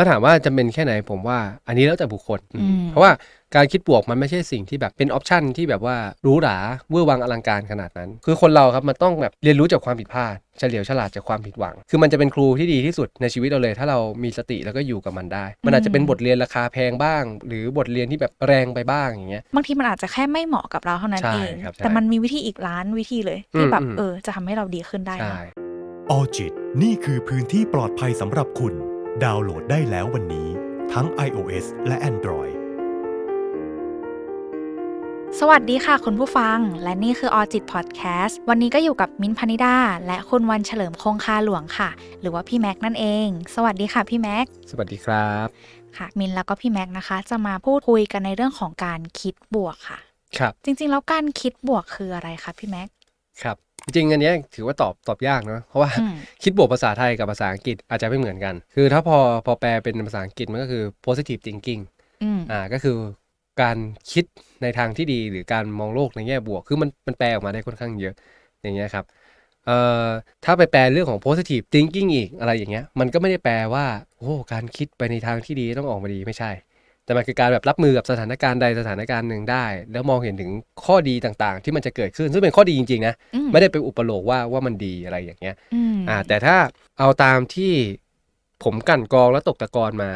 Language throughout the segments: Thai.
ถ้าถามว่าจะเป็นแค่ไหนผมว่า อันนี้แล้วแต่บุคคลอืมเพราะว่าการคิดบวกมันไม่ใช่สิ่งที่แบบเป็นออปชันที่แบบว่าหรูหราเวอร์วังอลังการขนาดนั้น คือคนเราครับมันต้องแบบเรียนรู้จากความผิดพลาด เฉลียวฉลาดจากความผิดหวัง คือมันจะเป็นครูที่ดีที่สุดในชีวิตเราเลย ถ้าเรามีสติแล้วก็อยู่กับมันได้ มันอาจจะเป็นบทเรียนราคาแพงบ้าง หรือบทเรียนที่แบบแรงไปบ้างอย่างเงี้ยบางทีมันอาจจะแค่ไม่เหมาะกับเราเท่านั้นใช่เองครับใช่แต่มันมีวิธีอีกล้านวิธีเลยที่แบบอืมอืมเออจะทำให้เราดีขึ้นได้ใช่นะออจิตนี่คือพื้นที่ปลอดภัยสำหรับคุณ ดาวน์โหลดได้แล้ววันนี้ทั้ง iOS และ Android สวัสดีค่ะคุณผู้ฟัง และนี่คือออจิตพอดแคสต์วันนี้ก็อยู่กับมิ้นท์พนิดา และคุณวันเฉลิมคงคาหลวงค่ะ หรือว่าพี่แม็กนั่นเอง สวัสดีค่ะพี่แม็ก สวัสดีครับค่ะ มินท์แล้วก็พี่แม็กนะคะ จะมาพูดคุยกันในเรื่องของการคิดบวกค่ะ ครับ จริงๆ แล้วการคิดบวกคืออะไรคะพี่แม็ก ครับ จริงๆอันเนี้ยถือว่าตอบตอบยากเนอะเพราะว่าอืมคิดบวกภาษาไทยกับภาษาอังกฤษอาจจะไม่เหมือนกัน คือถ้าพอพอแปลเป็นภาษาอังกฤษมันก็คือ positive thinking อืมอ่าก็คือการคิดในทางที่ดีหรือการมองโลกในแง่บวก คือมันมันแปลออกมาได้ค่อนข้างเยอะอย่างเงี้ยครับเอ่อถ้าไปแปลเรื่องของ positive thinking อีกอะไรอย่างเงี้ยมันก็ไม่ได้แปลว่าโอ้การคิดไปในทางที่ดีต้องออกมาดีไม่ใช่ แต่มันคือการแบบรับมือกับสถานการณ์ใดสถานการณ์หนึ่งได้ แล้วมองเห็นถึงข้อดีต่างๆ ที่มันจะเกิดขึ้น ซึ่งเป็นข้อดีจริงๆนะอืมไม่ได้ไปอุปโลกว่าว่ามันดีอะไรอย่างเงี้ยอืมอ่า แต่ถ้าเอาตามที่ผมกลั่นกรองและตกตะกอนมา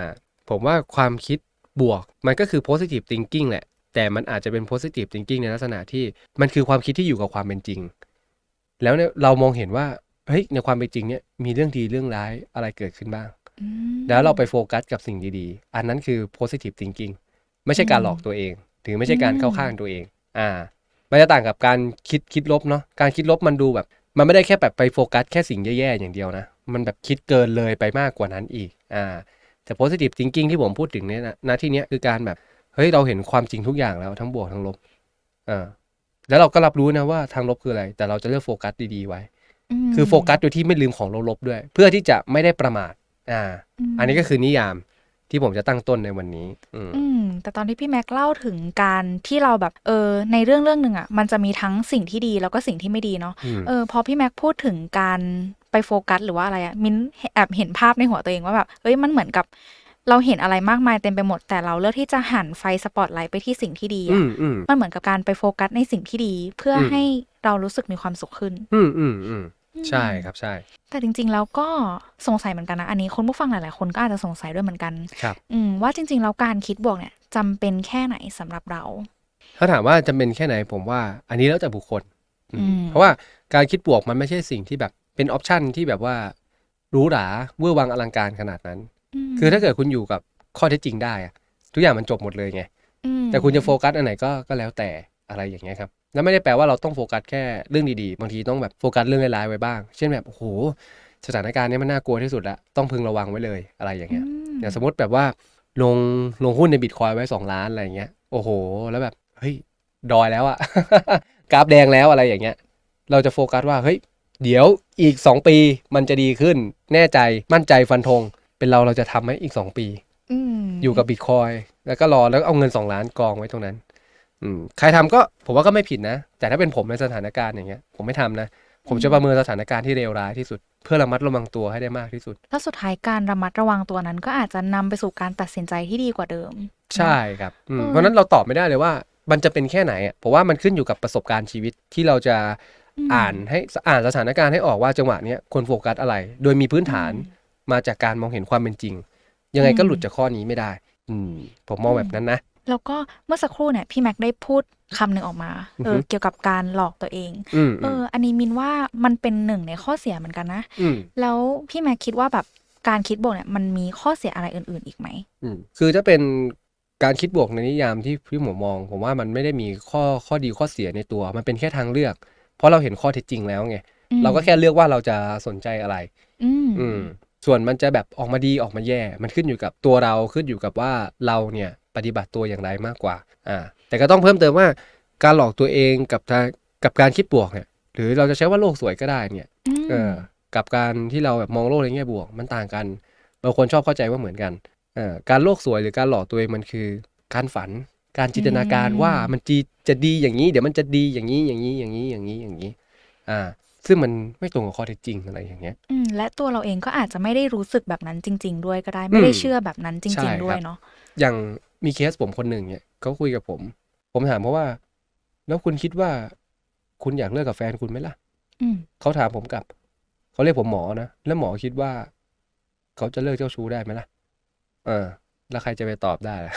ผมว่าความคิดบวก มันก็คือ positive thinking แหละ แต่มันอาจจะเป็น positive thinking ในลักษณะที่มันคือความคิดที่อยู่กับความเป็นจริง แล้วเนี่ยเรามองเห็นว่าเฮ้ยในความเป็นจริงเนี่ยมีเรื่องดีเรื่องร้ายอะไรเกิดขึ้นบ้างอืม แล้วเราไปโฟกัสกับสิ่งดีๆ อันนั้นคือ positive thinking ไม่ใช่การหลอกตัวเองหรือไม่ใช่การเข้าข้างตัวเอง อ่า มันจะต่างกับการคิดคิดลบเนาะ การคิดลบมันดูแบบ มันไม่ได้แค่แบบไปโฟกัสแค่สิ่งแย่ๆอย่างเดียวนะ มันแบบคิดเกินเลยไปมากกว่านั้นอีก อ่า แต่ positive thinking ที่ผมพูดถึงเนี่ยนะณที่เนี้ยคือการแบบ เฮ้ย เราเห็นความจริงทุกอย่างแล้วทั้งบวกทั้งลบ อ่า แล้วเราก็รับรู้นะว่าทางลบคืออะไร แต่เราจะเลือกโฟกัสดีๆไว้มคือโฟกัสโดยที่ไม่ลืมของลบๆด้วย เพื่อที่จะไม่ได้ประมาท อ่ามอันนี้ก็คือนิยามที่ผมจะตั้งต้นในวันนี้ อืมอืมแต่ตอนที่พี่แม็กเล่าถึงการที่เราแบบ เออ ในเรื่องเรื่องหนึ่งอะ มันจะมีทั้งสิ่งที่ดีแล้วก็สิ่งที่ไม่ดีเนาะอืมเออ พอพี่แม็กพูดถึงการไปโฟกัสหรือว่าอะไรอะ มินแอบเห็นภาพในหัวตัวเองว่าแบบ เอ้ย มันเหมือนกับเราเห็นอะไรมากมายเต็มไปหมดแต่เราเลือกที่จะหันไฟสปอตไลท์ไปที่สิ่งที่ดีอือะมอืมมันเหมือนกับการไปโฟกัสในสิ่งที่ดี เพื่ออมให้เรารู้สึกมีความสุขขึ้น อืมอืมอืม ใช่ครับใช่ แต่จริง ๆ แล้วก็สงสัยเหมือนกันนะ อันนี้คุณผู้ฟังหลายๆ คนก็อาจจะสงสัยด้วยเหมือนกันครับอืมว่าจริง ๆ แล้วการคิดบวกเนี่ยจำเป็นแค่ไหนสำหรับเรา ถ้าถามว่าจำเป็นแค่ไหนผมว่า อันนี้แล้วแต่บุคคลอืมอืมเพราะว่าการคิดบวกมันไม่ใช่สิ่งที่แบบเป็นออปชันที่แบบว่าหรูหราเวอร์วังอลังการขนาดนั้นมคือถ้าเกิดคุณอยู่กับข้อเท็จจริงได้อะทุกอย่างมันจบหมดเลยไงอืมแต่คุณจะโฟกัสอันไหนก็ก็แล้วแต่อะไรอย่างเงี้ยครับ แล้วไม่ได้แปลว่าเราต้องโฟกัสแค่เรื่องดีๆ บางทีต้องแบบโฟกัสเรื่องร้ายๆไว้บ้าง เช่นแบบโอ้โหสถานการณ์เนี้มันน่ากลัวที่สุดละต้องพึงระวังไว้เลยอะไรอย่างเงี้ยมอย่างสมมติแบบว่าลงลงหุ้นในบิตคอยไว้สองล้านอะไรอย่างเงี้ยโอ้โห แล้วแบบเฮ้ยดอยแล้วอะกราฟแดงแล้วอะไรอย่างเงี้ย เราจะโฟกัสว่าเฮ้ยเดี๋ยวอีก 2 ปีมันจะดีขึ้น แน่ใจมั่นใจฟันธงเป็นเราเราจะทำไหมอีก 2 ปีอืมอยู่กับบิตคอยแล้วก็รอแล้วก็เอาเงิน 2 ล้านกองไว้ตรงนั้น อืมใครทำก็ผมว่าก็ไม่ผิดนะ แต่ถ้าเป็นผมในสถานการณ์อย่างเงี้ย ผมไม่ทำนะ ผมจะประเมินสถานการณ์ที่เลวร้ายที่สุด เพื่อระมัดระวังตัวให้ได้มากที่สุด แล้วสุดท้ายการระมัดระวังตัวนั้น ก็อาจจะนำไปสู่การตัดสินใจที่ดีกว่าเดิม ใช่ครับอืมเออเพราะฉะนั้นเราตอบไม่ได้เลยว่า มันจะเป็นแค่ไหนอะผมว่ามันขึ้นอยู่กับประสบการณ์ชีวิตที่เราจะมอ่านให้อ่านสถานการณ์ให้ออกว่าจังหวะเนี้ยควรโฟกัสอะไร โดยมีพื้นฐานอืมมาจากการมองเห็นความเป็นจริง ยังไงก็อืมหลุดจากข้อนี้ไม่ได้ อืมผมมองแบบนั้นนะ แล้วก็เมื่อสักครู่เนี่ยพี่แม็กได้พูดคำหนึ่งออกมาเออืออฮึเกี่ยวกับการหลอกตัวเองอืมเออ อันนี้มินว่ามันเป็นหนึ่งในข้อเสียเหมือนกันนะอืมแล้วพี่แม็กคิดว่าแบบการคิดบวกเนี่ยมันมีข้อเสียอะไรอื่น ๆ อีกไหมอืมคือถ้าเป็นการคิดบวกในนิยามที่พี่หมูมอง ผมว่ามันไม่ได้มีข้อข้อดีข้อเสียในตัว มันเป็นแค่ทางเลือก เพราะเราเห็นข้อเท็จจริงแล้วไงอืมเราก็แค่เลือกว่าเราจะสนใจอะไรอืมอืมส่วนมันจะแบบออกมาดีออกมาแย่ มันขึ้นอยู่กับตัวเราขึ้นอยู่กับว่าเราเนี่ย ปฏิบัติตัวอย่างไรมากกว่าอ่าแต่ก็ต้องเพิ่มเติมว่าการหลอกตัวเองกับทางกับการคิดบวกเนี่ยหรือเราจะใช้ว่าโลกสวยก็ได้เนี่ยมเออกับการที่เราแบบมองโลกในแง่บวกมันต่างกันบางคนชอบเข้าใจว่าเหมือนกันเอ่อการโลกสวยหรือการหลอกตัวเองมันคือการฝันการจินตนาการว่ามันจีจะดีอย่างนี้ เดี๋ยวมันจะดีอย่างนี้อย่างนี้อย่างนี้อย่างนี้อย่างนี้ อ่า ซึ่งมันไม่ตรงกับข้อเท็จจริงอะไรอย่างเงี้ยอืมและตัวเราเองก็อาจจะไม่ได้รู้สึกแบบนั้นจริง ๆ ด้วยก็ได้ไม่ได้อืมเชื่อแบบนั้นจใช่ริงครับๆด้วยเนาะอย่าง มีเคสผมคนหนึ่งเนี่ยเขาคุยกับผม ผมถามเขาว่า แล้วคุณคิดว่า คุณอยากเลิกกับแฟนคุณไหมล่ะอืมเขาถามผมกลับเขาเรียกผมหมอนะแล้วหมอคิดว่า เขาจะเลิกเจ้าชู้ได้ไหมล่ะ เออ แล้วใครจะไปตอบได้ล่ะ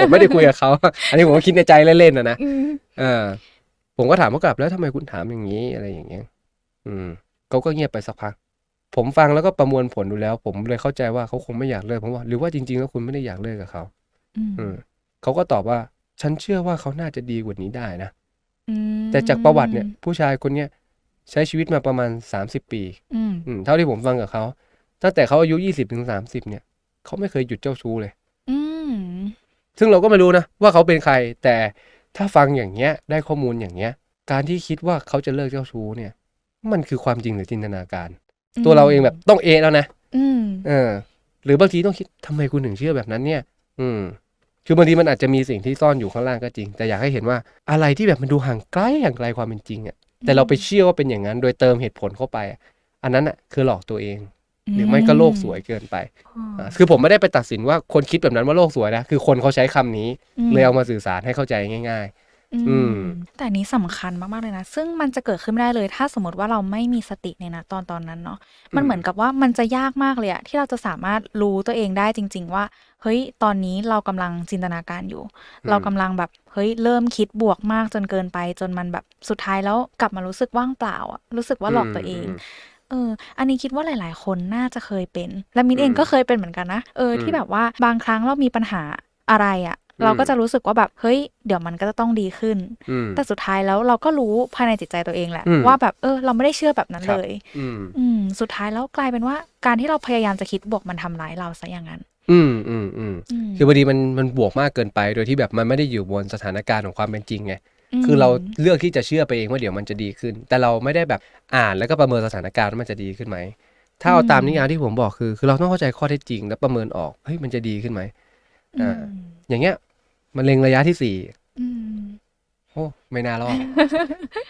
ผมไม่ได้คุยกับเขาอันนี้ผมก็คิดในใจเล่นๆนะนะอืมเออ ผมก็ถามเขากลับแล้วทำไมคุณถามอย่างนี้อะไรอย่างเงี้ยอืมเขาก็เงียบไปสักพักผมฟังแล้วก็ประมวลผลดูแล้ว ผมเลยเข้าใจว่าเขาคงไม่อยากเลิกผมว่า หรือว่าจริงๆแล้วคุณไม่ได้อยากเลิกกับเขา อืมอืมเขาก็ตอบว่า ฉันเชื่อว่าเขาน่าจะดีกว่านี้ได้นะอืมแต่จากประวัติเนี่ย ผู้ชายคนเนี้ยใช้ชีวิตมาประมาณสามสิบปีอืมอืมเท่าที่ผมฟังกับเขาตั้งแต่เขาอายุยี่สิบถึงสามสิบเนี่ยเขาไม่เคยหยุดเจ้าชู้เลยอืมซึ่งเราก็ไม่รู้นะว่าเขาเป็นใคร แต่ถ้าฟังอย่างเงี้ย ได้ข้อมูลอย่างเงี้ย การที่คิดว่าเขาจะเลิกเจ้าชู้เนี่ย มันคือความจริงหรือจินตนาการ ตัวเราเองแบบต้องเอะแล้วนะอืมเออ หรือบางทีต้องคิดทำไมคุณถึงเชื่อแบบนั้นเนี่ย อืม คือบางทีมันอาจจะมีสิ่งที่ซ่อนอยู่ข้างล่างก็จริง แต่อยากให้เห็นว่าอะไรที่แบบมันดูห่างไกลห่างไกลความเป็นจริงอะ แต่เราไปเชื่อว่าเป็นอย่างนั้น โดยเติมเหตุผลเข้าไปอะอันนั้นอะ คือหลอกตัวเอง หรือไม่ก็โลกสวยเกินไปอืมอ่าคือผมไม่ได้ไปตัดสินว่าคนคิดแบบนั้นว่าโลกสวยนะ คือคนเขาใช้คำนี้เลยเอามาสื่อสารให้เข้าใจง่ายอื อืม แต่อันนี้สำคัญมาก ๆ เลยนะ ซึ่งมันจะเกิดขึ้นไม่ได้เลย ถ้าสมมติว่าเราไม่มีสติในนะตอนตอนนั้นเนาะมันอืมเหมือนกับว่ามันจะยากมากเลยอะที่เราจะสามารถรู้ตัวเองได้จริง ๆ ว่า เฮ้ย ตอนนี้เรากำลังจินตนาการอยู่ เรากำลังแบบเฮ้ยเริ่มคิดบวกมากจนเกินไป จนมันแบบสุดท้ายแล้วกลับมารู้สึกว่างเปล่าอะรู้สึกว่าหลอกตัวเองมเออ อันนี้คิดว่าหลาย ๆ คนน่าจะเคยเป็น และมินเองอืมก็เคยเป็นเหมือนกันนะ เอออืมที่แบบว่าบางครั้งเรามีปัญหาอะไรอะ เราก็จะรู้สึกว่าแบบเฮ้ยเดี๋ยวมันก็จะต้องดีขึ้นอืมแต่สุดท้ายแล้วเราก็รู้ภายในจิตใจตัวเองแหละอืมว่าแบบเออ เราไม่ได้เชื่อแบบนั้นครับเลยอืมอืมสุดท้ายแล้วกลายเป็นว่าการที่เราพยายามจะคิดบวกมันทำร้ายเราซะอย่างนั้นอืมอืมอืมอืมคือบางทีมันมันบวกมากเกินไป โดยที่แบบมันไม่ได้อยู่บนสถานการณ์ของความเป็นจริงไงมคือเราเลือกที่จะเชื่อไปเองว่าเดี๋ยวมันจะดีขึ้น แต่เราไม่ได้แบบอ่านแล้วก็ประเมินสถานการณ์ว่ามันจะดีขึ้นไหมถ้าเอาตามนิยามที่ผมบอกคือ คือเราต้องเข้าใจข้อเท็จจริง แล้วประเมินออกเฮ้ยมันจะดีขึ้นไหมอือ่าอย่างเงี้ย มันเล็งระยะที่สี่อืมโอ้ไม่น่ารอด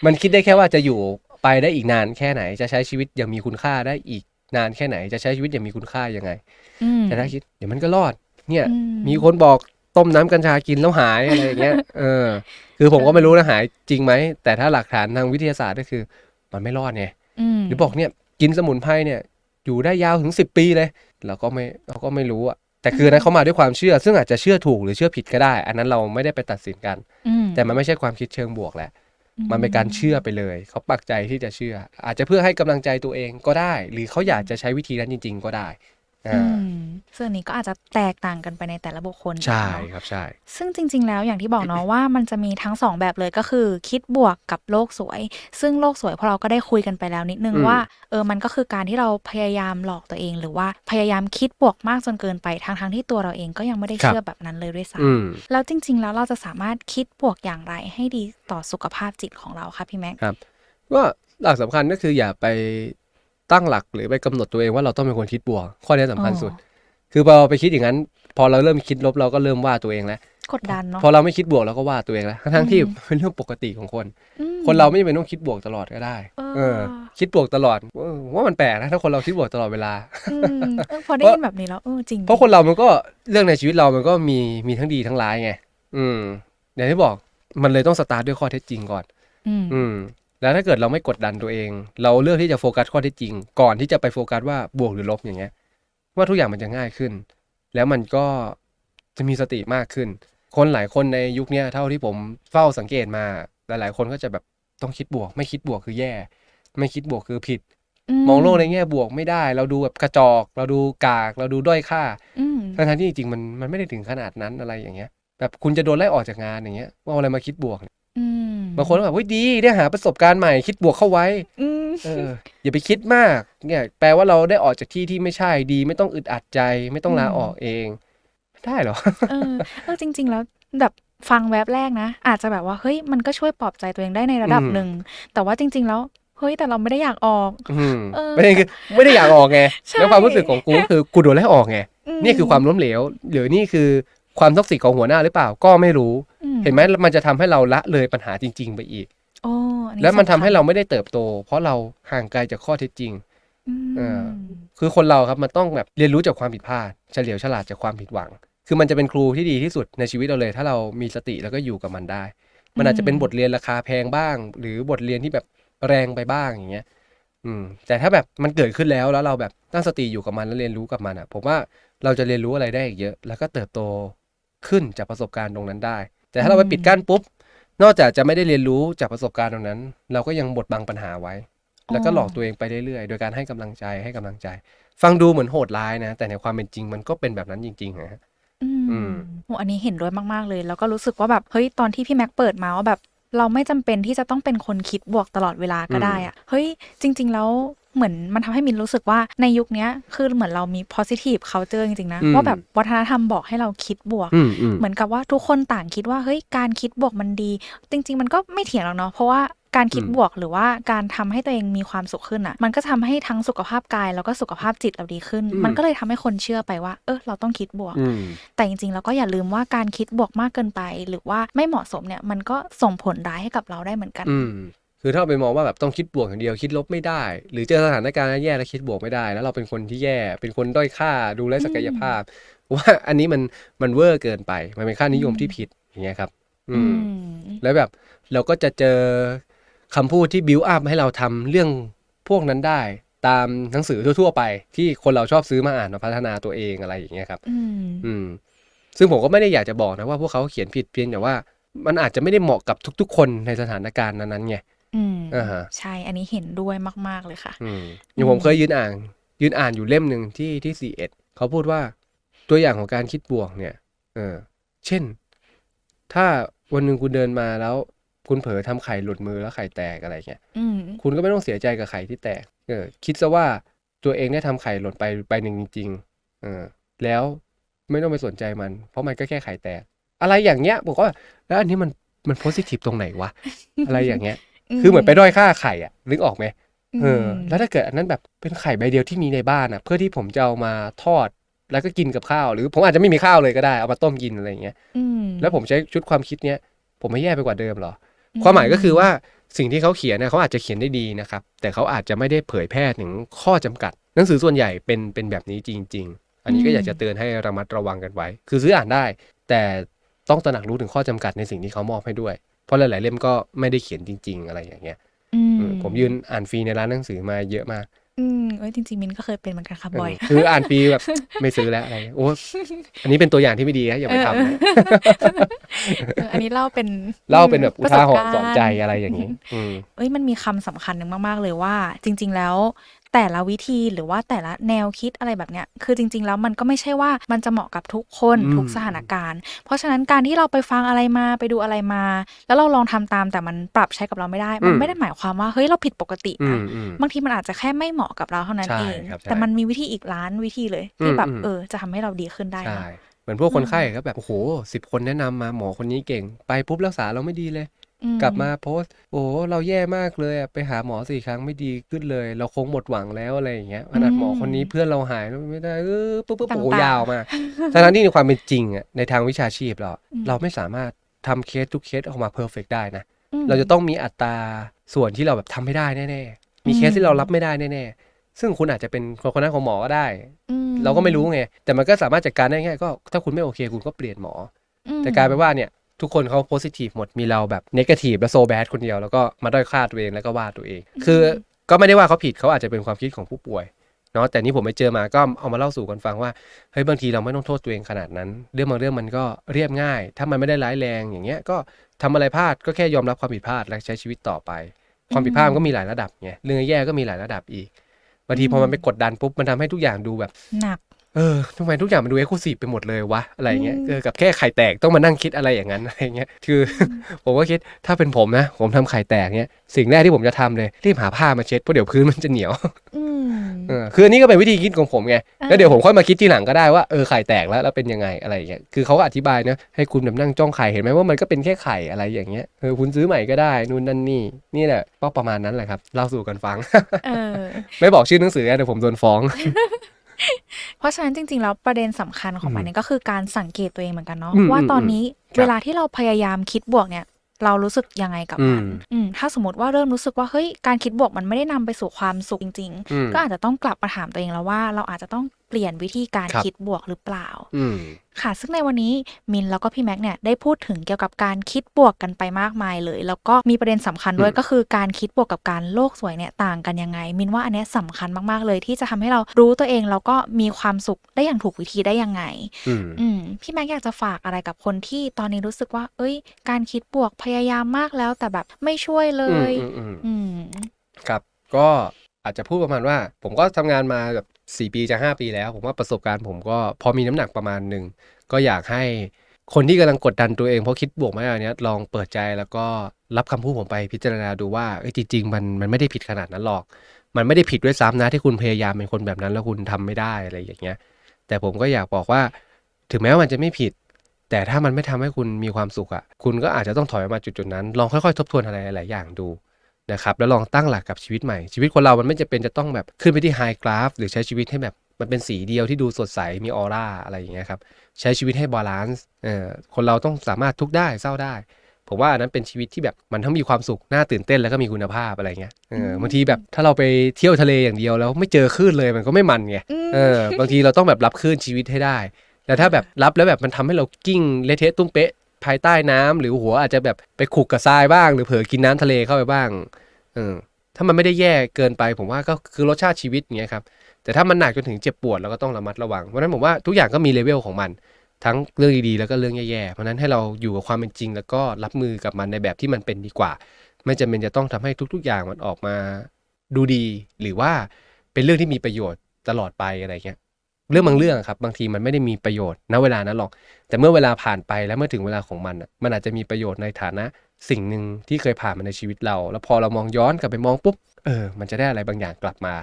มันคิดได้แค่ว่าจะอยู่ไปได้อีกนานแค่ไหน จะใช้ชีวิตอย่างมีคุณค่าได้อีกนานแค่ไหน จะใช้ชีวิตอย่างมีคุณค่ายังไง อืม แต่ถ้าคิดเดี๋ยวมันก็รอด เนี่ย อืมีคนบอกต้มน้ำกัญชากินแล้วหายอะไรอย่างเงี้ย เออ คือผมก็ไม่รู้นะหายจริงไหม แต่ถ้าหลักฐานทางวิทยาศาสตร์ก็คือ มันไม่รอดไง มหรือบอกเนี่ยกินสมุนไพรเนี่ยอยู่ได้ยาวถึงสิบปีเลย เราก็ไม่เราก็ไม่รู้อะ แต่คืออนนั้นเขามาด้วยความเชื่อ ซึ่งอาจจะเชื่อถูกหรือเชื่อผิดก็ได้ อันนั้นเราไม่ได้ไปตัดสินกัน อืมแต่มันไม่ใช่ความคิดเชิงบวกแหละ มันเป็นการเชื่อไปเลย เขาปักใจที่จะเชื่อ อาจจะเพื่อให้กำลังใจตัวเองก็ได้ หรือเขาอยากจะใช้วิธีนั้นจริง ๆ ก็ได้อือ่าม ซึ่งอันนี้ก็อาจจะแตกต่างกันไปในแต่ละบุคคลใช่เนาะครับใช่ ซึ่งจริง ๆ แล้วอย่างที่บอกเนาะว่ามันจะมีทั้งสองแบบเลยก็คือ คิดบวกกับโลกสวย ซึ่งโลกสวยพอเราก็ได้คุยกันไปแล้วนิดนึงอืมว่าเออมันก็คือการที่เราพยายามหลอกตัวเอง หรือว่าพยายามคิดบวกมากจนเกินไปทั้งทั้งๆที่ตัวเราเองก็ยังไม่ได้เชื่อแบบนั้นเลยด้วยซ้อืมำแล้วจริง ๆ แล้วเราจะสามารถคิดบวกอย่างไรให้ดีต่อสุขภาพจิตของเราคะพี่แม็กครับก็หลักสำคัญก็คืออย่าไป ตั้งหลักหรือไปกำหนดตัวเองว่าเราต้องเป็นคนคิดบวกข้อนี้สำคัญสุด คือพอเราไปคิดอย่างนั้น พอเราเริ่มคิดลบเราก็เริ่มว่าตัวเองแล้วกดดันเนาะพอเราไม่คิดบวกเราก็ว่าตัวเองแล้วทั้งๆที่อืมเป็นเรื่องปกติของคนอืมคนเราไม่จำเป็นต้องคิดบวกตลอดก็ได้ เออเออคิดบวกตลอดเออว่ามันแปลกนะถ้าคนเราคิดบวกตลอดเวลาอืมเออพอได้ยินแบบนี้แล้วเออจริงเพราะคนเรามันก็เรื่องในชีวิตเรามันก็มีมีทั้งดีทั้งร้ายไง อืมอย่างที่บอกมันเลยต้องสตาร์ทด้วยข้อเท็จจริงก่อน อืมอืม แล้วถ้าเกิดเราไม่กดดันตัวเอง เราเลือกที่จะโฟกัสข้อเท็จจริง ก่อนที่จะไปโฟกัสว่าบวกหรือลบอย่างเงี้ยว่าทุกอย่างมันจะง่ายขึ้น แล้วมันก็จะมีสติมากขึ้น คนหลายคนในยุคเนี้ยเท่าที่ผมเฝ้าสังเกตมาหลาย ๆ คนก็จะแบบต้องคิดบวก ไม่คิดบวกคือแย่ ไม่คิดบวกคือผิด มองโลกในแง่บวกไม่ได้ เราดูแบบกระจอก เราดูกาก เราดูด้อยค่าอืมทั้งๆที่จริงๆมันมันไม่ได้ถึงขนาดนั้นอะไรอย่างเงี้ย แบบคุณจะโดนไล่ออกจากงานอย่างเงี้ยว่าเอาอะไรมาคิดบวกอืม บางคนก็แบบเฮ้ยดีได้หาประสบการณ์ใหม่คิดบวกเข้าไว้อืมเอออย่าไปคิดมากเนี่ยแปลว่าเราได้ออกจากที่ที่ไม่ใช่ดี ไม่ต้องอึดอัดใจ ไม่ต้องลาออกเองไม่ได้เหรอเออเออจริง ๆ แล้วแบบฟังแวบแรกนะ อาจจะแบบว่าเฮ้ยมันก็ช่วยปลอบใจตัวเองได้ในระดับอืมหนึ่ง แต่ว่าจริง ๆ แล้วเฮ้ยแต่เราไม่ได้อยากออกอืมเออประเด็นคือไม่ได้อยากออกไงใช่แล้วความรู้สึกของกูก็คือกูโดนไล่ออกไงมนี่คือความล้มเหลวหรือนี่คือ ความท็อกซิกของหัวหน้าหรือเปล่าก็ไม่รู้อืเห็นไหมมันจะทำให้เราละเลยปัญหาจริง ๆ ไปอีกโอ้อัแล้วมันทำสำคัญให้เราไม่ได้เติบโต เพราะเราห่างไกลจากข้อเท็จจริงอืมเออคือคนเราครับมันต้องแบบเรียนรู้จากความผิดพลาด เฉลียวฉลาดจากความผิดหวัง คือมันจะเป็นครูที่ดีที่สุดในชีวิตเราเลย ถ้าเรามีสติแล้วก็อยู่กับมันได้ มันอาจจะเป็นบทเรียนราคาแพงบ้าง หรือบทเรียนที่แบบแรงไปบ้างอย่างเงี้ย อืม แต่ถ้าแบบมันเกิดขึ้นแล้วแล้วเราแบบตั้งสติอยู่กับมันแล้วเรียนรู้กับมันอะ ผมว่าเราจะเรียนรู้อะไรได้อีกเยอะ แล้วก็เติบโต ขึ้นจากประสบการณ์ตรงนั้นได้ แต่ถ้าเราไปปิดกั้นปุ๊บ นอกจากจะไม่ได้เรียนรู้จากประสบการณ์ตรงนั้น เราก็ยังบดบังปัญหาไว้ แล้วก็หลอกตัวเองไปเรื่อยๆ โดยการให้กำลังใจให้กำลังใจ ฟังดูเหมือนโหดร้ายนะ แต่ในความเป็นจริงมันก็เป็นแบบนั้นจริงๆนะฮะอือืมมโหอันนี้เห็นด้วยมากๆเลย แล้วก็รู้สึกว่าแบบเฮ้ยตอนที่พี่แม็กเปิดมาว่าแบบ เราไม่จำเป็นที่จะต้องเป็นคนคิดบวกตลอดเวลาก็ได้อะเฮ้ย จริง ๆ แล้วเหมือนมันทำให้มินรู้สึกว่าในยุคเนี้ยคือเหมือนเรามี positive culture จริง ๆ นะอืมว่าแบบวัฒนธรรมบอกให้เราคิดบวกอืมอืมเหมือนกับว่าทุกคนต่างคิดว่า เฮ้ย การคิดบวกมันดี จริง ๆ มันก็ไม่เถียงหรอกเนาะเพราะว่า การคิดอืมบวกหรือว่าการทำให้ตัวเองมีความสุขขึ้นอะ มันก็ทำให้ทั้งสุขภาพกายแล้วก็สุขภาพจิตเราดีขึ้น มันก็เลยทำให้คนเชื่อไปว่า เออเราต้องคิดบวกอืมแต่จริงๆ แล้วก็อย่าลืมว่าการคิดบวกมากเกินไป หรือว่าไม่เหมาะสมเนี่ยมันก็ส่งผลร้ายให้กับเราได้เหมือนกันอืมคือถ้าเราไปมองว่าแบบต้องคิดบวกอย่างเดียวคิดลบไม่ได้ หรือเจอสถานการณ์แย่แล้วคิดบวกไม่ได้ แล้วเราเป็นคนที่แย่ เป็นคนด้อยค่าดูไร้ศักยภาพ ว่าอันนี้มันมันเวอร์เกินไป มันเป็นค่านิยมที่ผิดอย่างเงี้ยครับ อือืมมแล้วแบบเราก็จะเจอ คำพูดที่บิวอัพให้เราทำเรื่องพวกนั้นได้ ตามหนังสือทั่ว ๆ ไป ที่คนเราชอบซื้อมาอ่านมาพัฒนาตัวเองอะไรอย่างเงี้ยครับอืมอืมซึ่งผมก็ไม่ได้อยากจะบอกนะว่าพวกเขาเขียนผิดเพียงแต่ว่า มันอาจจะไม่ได้เหมาะกับทุก ๆ คนในสถานการณ์นั้นๆไงอืมอ่าฮะใช่อันนี้เห็นด้วยมาก ๆ เลยค่ะ อืมอย่างผมเคยยืนอ่าน ยืนอ่านอยู่เล่มหนึ่งที่ที่ซีเอ็ดเขาพูดว่าตัวอย่างของการคิดบวกเนี่ย เออ เช่น ถ้าวันหนึ่งคุณเดินมาแล้ว คุณเผลอทำไข่หลุดมือแล้วไข่แตกอะไรเงี้ยอืมคุณก็ไม่ต้องเสียใจกับไข่ที่แตก เออ คิดซะว่าตัวเองได้ทำไข่หล่นไปไปหนึ่งจริงๆเออ แล้วไม่ต้องไปสนใจมัน เพราะมันก็แค่ไข่แตก อะไรอย่างเงี้ยบอกว่าแล้วอันนี้มันมันโพสิทีฟตรงไหนวะ อะไรอย่างเงี้ย คือเหมือนไปด้อยค่าไข่อะนึกออกไหมเออ แล้วถ้าเกิดอันนั้นแบบเป็นไข่ใบเดียวที่มีในบ้านอะเพื่อที่ผมจะเอามาทอดแล้วก็กินกับข้าว หรือผมอาจจะไม่มีข้าวเลยก็ได้เอามาต้มกินอะไรอย่างเงี้ยอืมแล้วผมใช้ชุดความคิดเนี้ยผมไม่แย่ไปกว่าเดิมเหรอ ความหมายก็คือว่าสิ่งที่เขาเขียนเนี่ยเขาอาจจะเขียนได้ดีนะครับ แต่เขาอาจจะไม่ได้เผยแพร่ถึงข้อจำกัด หนังสือส่วนใหญ่เป็นเป็นแบบนี้จริง ๆ อันนี้ก็อยากจะเตือนให้ระมัดระวังกันไว้ คือซื้ออ่านได้ แต่ต้องตระหนักรู้ถึงข้อจำกัดในสิ่งที่เขามอบให้ด้วย เพราะหลาย ๆ เล่มก็ไม่ได้เขียนจริง ๆ อะไรอย่างเงี้ยอืเออผมยืนอ่านฟรีในร้านหนังสือมาเยอะมากอืม เอ้ยจริงๆมินก็เคยเป็นเหมือนกันค่ะบ่อยเออคืออ่านฟรีแบบไม่ซื้อแล้วอะไรโอ้อันนี้เป็นตัวอย่างที่ไม่ดีนะอย่าไปทำนะเอออันนี้เล่าเป็นเล่าเป็นแบบอุทาหรณ์ปะสบอนการณ์ใจอะไรอย่างนี้อืมเอ้ยมันมีคำสำคัญหนึ่งมากๆเลยว่า จริง ๆ แล้ว แต่ละวิธีหรือว่าแต่ละแนวคิดอะไรแบบเนี้ยคือจริง ๆ แล้วมันก็ไม่ใช่ว่ามันจะเหมาะกับทุกคนอืมทุกสถานการณ์ เพราะฉะนั้นการที่เราไปฟังอะไรมาไปดูอะไรมา แล้วเราลองทำตามแต่มันปรับใช้กับเราไม่ได้ มันไม่ได้หมายความว่าเฮ้ยเราผิดปกติอืนะมอืมบางทีมันอาจจะแค่ไม่เหมาะกับเราเท่านั้นใช่เองครับใช่แต่มันมีวิธีอีกล้านวิธีเลยที่อืมแบบอืมเออจะทำให้เราดีขึ้นได้ใช่เนอะเหมือนพวกคนไข้ก็แบบโอ้โหสิบคนแนะนำมาหมอคนนี้เก่ง ไปปุ๊บรักษาเราไม่ดีเลยอื กลับมาโพสต์โอ้โหเราแย่มากเลยอะไปหาหมอสี่ครั้งไม่ดีขึ้นเลย เราคงหมดหวังแล้วอะไรอย่างเงี้ยขนาดหมอคนนี้เพื่อนเราหายแล้วไม่ได้เออปุ๊บปุ๊บโอ้โหต่างๆยาวมากทั้งๆที่ในความเป็นจริงอะในทางวิชาชีพเราอืมเราไม่สามารถทำเคสทุกเคสออกมาเพอร์เฟกได้นะอืมเราจะต้องมีอัตราส่วนที่เราแบบทำไม่ได้แน่ๆ มีเคสที่เรารับไม่ได้แน่ๆ ซึ่งคุณอาจจะเป็นคนคนนั้นของหมอก็ได้อืมเราก็ไม่รู้ไง แต่มันก็สามารถจัดการได้ง่ายก็ถ้าคุณไม่โอเค คุณก็เปลี่ยนหมออืมแต่กลายเป็นว่าเนี่ย ทุกคนเขาโพสิทีฟหมดมีเราแบบเนกาทีฟและโซแบดคนเดียวแล้วก็มาด้อยค่าตัวเองแล้วก็ว่าตัวเอง คือก็ไม่ได้ว่าเขาผิดเขาอาจจะเป็นความคิดของผู้ป่วยเนาะแต่นี่ผมไปเจอมาก็เอามาเล่าสู่กันฟังว่าเฮ้ยบางทีเราไม่ต้องโทษตัวเองขนาดนั้น เรื่องบางเรื่องมันก็เรียบง่าย ถ้ามันไม่ได้ร้ายแรงอย่างเงี้ยก็ทำอะไรพลาดก็แค่ยอมรับความผิดพลาดและใช้ชีวิตต่อไป ความผิดพลาดมันก็มีหลายระดับไงเรื่องแย่ก็มีหลายระดับอีกบางทีพอมันไปกดดันปุ๊บมันทำให้ทุกอย่างดูแบบหนัก เออทำไมทุกอย่างมันดูเอ็กซ์คลูซีฟไปหมดเลยวะอะไรเงี้ยอืมเออกับแค่ไข่แตกต้องมานั่งคิดอะไรอย่างนั้นอะไรเงี้ยคือ ผมก็คิดถ้าเป็นผมนะ ผมทำไข่แตกเนี้ยสิ่งแรกที่ผมจะทำเลยรีบหาผ้ามาเช็ดเพราะเดี๋ยวพื้นมันจะเหนียวอืมเออคืออันนี้ก็เป็นวิธีคิดของผมไงอ่าแล้วเดี๋ยวผมค่อยมาคิดทีหลังก็ได้ว่าเออไข่แตกแล้วแล้วเป็นยังไงอะไรอย่างเงี้ยคือเขาก็อธิบายนะให้คุณแบบนั่งจ้องไข่เห็นไหมว่ามันก็เป็นแค่ไข่อะไรอย่างเงี้ยเออคุณซื้อใหม่ก็ได้นู่นนั่นนี่นี่แหละก็ประมาณนั้นแหละครับเล่าสู่กันฟังเออไม่บอกชื่อหนังสือนะเดี๋ยวผมโดนฟ้อง เพราะฉะนั้นจริง ๆ แล้วประเด็นสำคัญของมันอืมเนี่ยก็คือการสังเกตตัวเองเหมือนกันเนาะอืมว่าอืมตอนนี้ครับเวลาที่เราพยายามคิดบวกเนี่ย เรารู้สึกยังไงกับมันอืมอืมถ้าสมมติว่าเริ่มรู้สึกว่าเฮ้ยการคิดบวกมันไม่ได้นำไปสู่ความสุขจริงอืมๆก็อาจจะต้องกลับมาถามตัวเองแล้วว่าเราอาจจะต้อง เปลี่ยนวิธีการครับคิดบวกหรือเปล่า อืม ค่ะ ซึ่งในวันนี้มินแล้วก็พี่แม็กเนี่ยได้พูดถึงเกี่ยวกับการคิดบวกกันไปมากมายเลย แล้วก็มีประเด็นสำคัญด้วยอืม ก็คือการคิดบวกกับการโลกสวยเนี่ยต่างกันยังไง มินว่าอันเนี้ยสำคัญมากๆเลย ที่จะทำให้เรารู้ตัวเองแล้วก็มีความสุขได้อย่างถูกวิธีได้ยังไง อืม อืมพี่แม็กอยากจะฝากอะไรกับคนที่ตอนนี้รู้สึกว่า เอ้ย การคิดบวกพยายามมากแล้ว แต่แบบไม่ช่วยเลอืมย อืมอืมอืมครับ ก็อาจจะพูดประมาณว่า ผมก็ทำงานมาแบบ สี่ปีจะห้าปีแล้ว ผมว่าประสบการณ์ผมก็พอมีน้ำหนักประมาณหนึ่ง ก็อยากให้คนที่กำลังกดดันตัวเองเพราะคิดบวกไม่ได้เนี้ยลองเปิดใจแล้วก็รับคำพูดผมไปพิจารณาดูว่าเอ้จริง ๆ มันมันไม่ได้ผิดขนาดนั้นหรอก มันไม่ได้ผิดด้วยซ้ำนะที่คุณพยายามเป็นคนแบบนั้นแล้วคุณทำไม่ได้อะไรอย่างเงี้ย แต่ผมก็อยากบอกว่า ถึงแม้ว่ามันจะไม่ผิด แต่ถ้ามันไม่ทำให้คุณมีความสุขอะ่ะ คุณก็อาจจะต้องถอยออกมาจุดๆนั้น ลองค่อยๆ ทบทวนอะไรหลายๆอย่างดู นะครับแล้วลองตั้งหลักกับชีวิตใหม่ ชีวิตคนเรามันไม่จะเป็นจะต้องแบบขึ้นไปที่ไฮกราฟหรือใช้ชีวิตให้แบบมันเป็นสีเดียวที่ดูสดใสมีออร่าอะไรอย่างเงี้ยครับใช้ชีวิตให้บาลานซ์เออคนเราต้องสามารถทุกข์ได้เศร้าได้ ผมว่าอันนั้นเป็นชีวิตที่แบบมันทั้งมีความสุขน่าตื่นเต้นแล้วก็มีคุณภาพอะไรเงี้ยเอออืมบางทีแบบถ้าเราไปเที่ยวทะเลอย่างเดียวแล้วไม่เจอคลื่นเลยมันก็ไม่มันไงอืมเออบางทีเราต้องแบบรับคลื่นชีวิตให้ได้แต่ถ้าแบบรับแล้วแบบมันทำให้เรากิ้งเละเทะตุ้มเป๊ะ ภายใต้น้ำหรือหัวอาจจะแบบไปขุกกับทรายบ้าง หรือเผลอกินน้ำทะเลเข้าไปบ้างเออถ้ามันไม่ได้แย่เกินไป ผมว่าก็คือรสชาติชีวิตเงี้ยครับแต่ถ้ามันหนักจนถึงเจ็บปวดเราก็ต้องระมัดระวังเพราะนั้นผมว่าทุกอย่างก็มีเลเวลของมัน ทั้งเรื่องดีๆแล้วก็เรื่องแย่ๆเพราะนั้นให้เราอยู่กับความเป็นจริง แล้วก็รับมือกับมันในแบบที่มันเป็นดีกว่า ไม่จำเป็นจะต้องทำให้ทุก ๆ อย่างมันออกมาดูดี หรือว่าเป็นเรื่องที่มีประโยชน์ตลอดไปอะไรเงี้ย เรื่องบางเรื่องอะครับบางทีมันไม่ได้มีประโยชน์ณเวลานั้นหรอก แต่เมื่อเวลาผ่านไปแล้วเมื่อถึงเวลาของมันอะมันอาจจะมีประโยชน์ในฐานะสิ่งหนึ่งที่เคยผ่านมาในชีวิตเรา แล้วพอเรามองย้อนกลับไปมองปุ๊บเออ มันจะได้อะไรบางอย่างกลับมา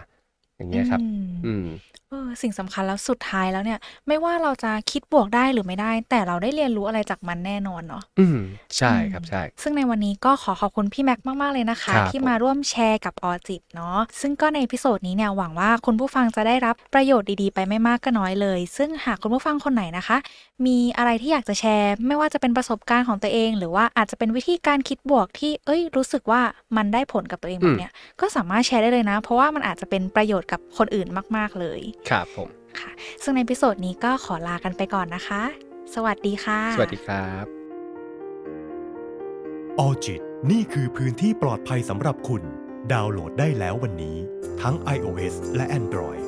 อย่างเงี้ยครับ อืมอืม เออ สิ่งสำคัญแล้วสุดท้ายแล้วเนี่ย ไม่ว่าเราจะคิดบวกได้หรือไม่ได้ แต่เราได้เรียนรู้อะไรจากมันแน่นอนเนาะ อืม ใช่ครับ ใช่ ซึ่งในวันนี้ก็ขอขอบคุณพี่แม็กซ์มาก ๆ เลยนะคะ ครับที่มาร่วมแชร์กับออจิตเนาะซึ่งก็ในเอพิโซดนี้เนี่ยหวังว่าคุณผู้ฟังจะได้รับประโยชน์ดีๆ ไปไม่มากก็น้อยเลย ซึ่งหากคุณผู้ฟังคนไหนนะคะ มีอะไรที่อยากจะแชร์ ไม่ว่าจะเป็นประสบการณ์ของตัวเอง หรือว่าอาจจะเป็นวิธีการคิดบวกที่เอ้ย รู้สึกว่ามันได้ผลกับตัวเองแบบเนี้ยก็สามารถแชร์ได้เลยนะ เพราะว่ามันอาจจะเป็นประโยชน์กับคนอื่นมาก ๆเลยครับผมค่ะ ซึ่งในเอพิโซดนี้ก็ขอลากันไปก่อนนะคะ สวัสดีค่ะ สวัสดีครับออจิตนี่คือพื้นที่ปลอดภัยสำหรับคุณ ดาวน์โหลดได้แล้ววันนี้ ทั้ง iOS และ Android